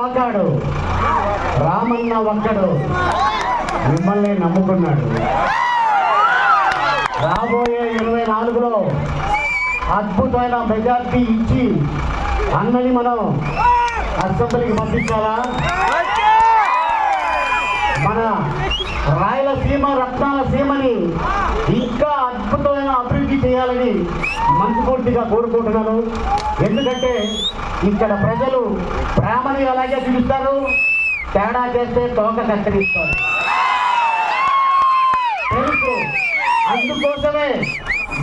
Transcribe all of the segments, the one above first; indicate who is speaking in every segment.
Speaker 1: వాకాడు రామన్న ఒక్కడు మిమ్మల్ని నమ్ముకున్నాడు. రాబోయే ఇరవై నాలుగులో అద్భుతమైన మెజార్టీ ఇచ్చి అన్నని మనం అసెంబ్లీకి పంపించాలా? మన రాయలసీమ రత్నాల సీమని ఇంకా చేయాలని మనస్ఫూర్తిగా కోరుకుంటున్నాను. ఎందుకంటే ఇక్కడ ప్రజలు ప్రేమని అలాగే పిలుస్తారు తేడా చేస్తే తోక కత్తిరిస్తారు. తెలుసు అందుకోసమే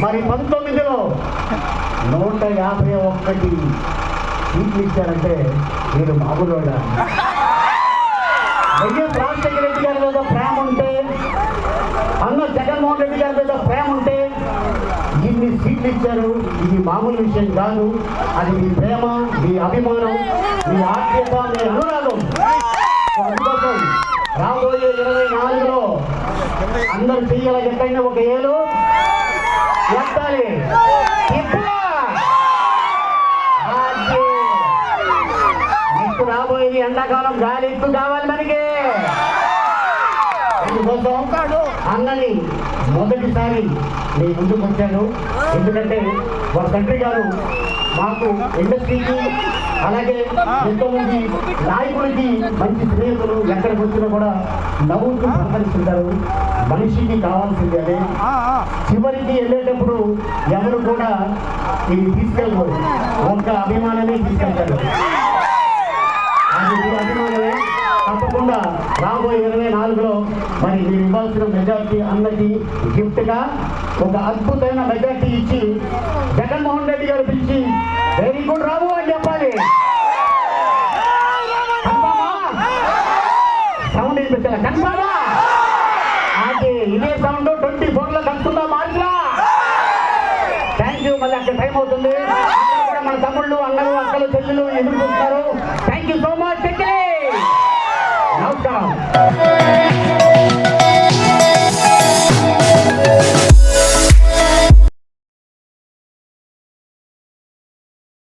Speaker 1: మరి పంతొమ్మిదిలో నూట యాభై ఒక్కటి సీట్లు ఇచ్చారంటే మీరు మామూలుగా వెయ్యి రాజశేఖర రెడ్డి గారి మీద ప్రేమ ఉంటే అన్న జగన్మోహన్ రెడ్డి గారి పంపించారు. ఇది మామూలు విషయం కాదు. అది మీ ప్రేమ మీ అభిమానం మీ ఆత్మీయత మీ అనురాగం. అందుకోసం రాబోయే ఇరవై నాలుగులో అందరు చెయ్యాల ఎక్కడైనా ఒక ఏలు? ఎత్తాలి ఎత్తా! రాబోయేది ఎండాకాలం గాలి ఎక్కువ కావాలి మనకి. అన్నని మొదటిసారి మీ ముందుకు వచ్చాను. ఎందుకంటే మా తండ్రి గారు మాకు ఇండస్ట్రీకి అలాగే ఎంతోమంది నాయకులకి మంచి స్నేహితులు ఎక్కడికి వచ్చినా కూడా నవ్వుతూ సంతరిస్తుంటారు మనిషికి కావాల్సింది అదే. చివరికి వెళ్ళేటప్పుడు ఎవరు కూడా ఇది తీసుకెళ్ళరు ఒక్క అభిమానమే తీసుకెళ్తారు అది అభిమానమే. తప్పకుండా రాబోయే ఇరవై నాలుగులో మరి ఇవ్వాల్సిన మెజార్టీ అన్నకి గిఫ్ట్గా ఒక అద్భుతమైన మెజార్టీ ఇచ్చి జగన్మోహన్ రెడ్డి గారు పిలిచి వెరీ గుడ్ రాబు అని చెప్పాలి. సౌండ్ వినిపించాలి కన్ఫామా? అది ఇదే సౌండ్ ట్వంటీ ఫోర్లో కలుస్తుందా మాట్లా థ్యాంక్ యూ మళ్ళీ అక్కడ టైం అవుతుంది. మన తమ్ముళ్ళు అన్నలు అక్కలు చెల్లెలు ఎదురు